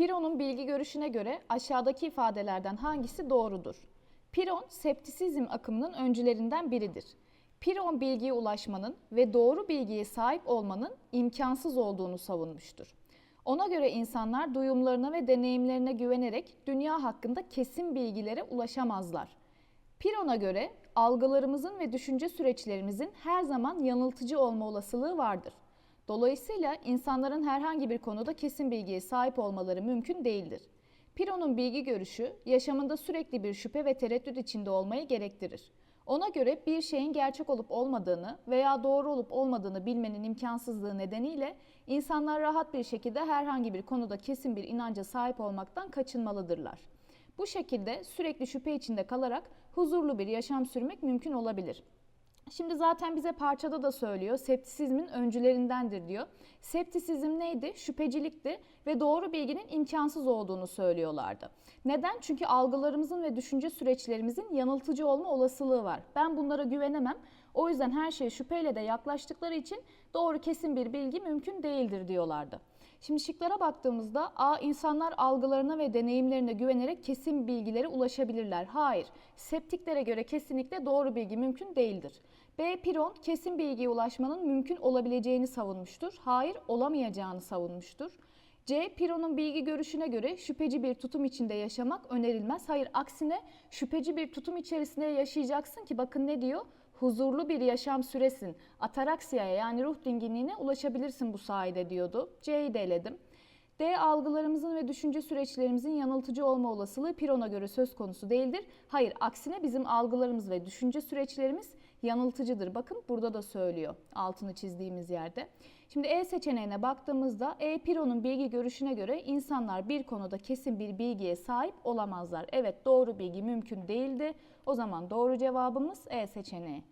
Piro'nun bilgi görüşüne göre aşağıdaki ifadelerden hangisi doğrudur? Piron, septisizm akımının öncülerinden biridir. Piron bilgiye ulaşmanın ve doğru bilgiye sahip olmanın imkansız olduğunu savunmuştur. Ona göre insanlar duyumlarına ve deneyimlerine güvenerek dünya hakkında kesin bilgilere ulaşamazlar. Piron'a göre algılarımızın ve düşünce süreçlerimizin her zaman yanıltıcı olma olasılığı vardır. Dolayısıyla insanların herhangi bir konuda kesin bilgiye sahip olmaları mümkün değildir. Piron'un bilgi görüşü yaşamında sürekli bir şüphe ve tereddüt içinde olmayı gerektirir. Ona göre bir şeyin gerçek olup olmadığını veya doğru olup olmadığını bilmenin imkansızlığı nedeniyle insanlar rahat bir şekilde herhangi bir konuda kesin bir inanca sahip olmaktan kaçınmalıdırlar. Bu şekilde sürekli şüphe içinde kalarak huzurlu bir yaşam sürmek mümkün olabilir. Şimdi zaten bize parçada da söylüyor. Septisizmin öncülerindendir diyor. Septisizm neydi? Şüphecilikti ve doğru bilginin imkansız olduğunu söylüyorlardı. Neden? Çünkü algılarımızın ve düşünce süreçlerimizin yanıltıcı olma olasılığı var. Ben bunlara güvenemem. O yüzden her şeye şüpheyle de yaklaştıkları için doğru kesin bir bilgi mümkün değildir diyorlardı. Şimdi şıklara baktığımızda A insanlar algılarına ve deneyimlerine güvenerek kesin bilgilere ulaşabilirler. Hayır. Septiklere göre kesinlikle doğru bilgi mümkün değildir. B Piron kesin bilgiye ulaşmanın mümkün olabileceğini savunmuştur. Hayır, olamayacağını savunmuştur. C. Piron'un bilgi görüşüne göre şüpheci bir tutum içinde yaşamak önerilmez. Hayır, aksine şüpheci bir tutum içerisinde yaşayacaksın ki bakın ne diyor? Huzurlu bir yaşam süresin. Ataraksiyaya yani ruh dinginliğine ulaşabilirsin bu sayede diyordu. C'yi de eledim. D algılarımızın ve düşünce süreçlerimizin yanıltıcı olma olasılığı Piron'a göre söz konusu değildir. Hayır, aksine bizim algılarımız ve düşünce süreçlerimiz yanıltıcıdır. Bakın burada da söylüyor altını çizdiğimiz yerde. Şimdi E seçeneğine baktığımızda E Piron'un bilgi görüşüne göre insanlar bir konuda kesin bir bilgiye sahip olamazlar. Evet doğru bilgi mümkün değildi. O zaman doğru cevabımız E seçeneği.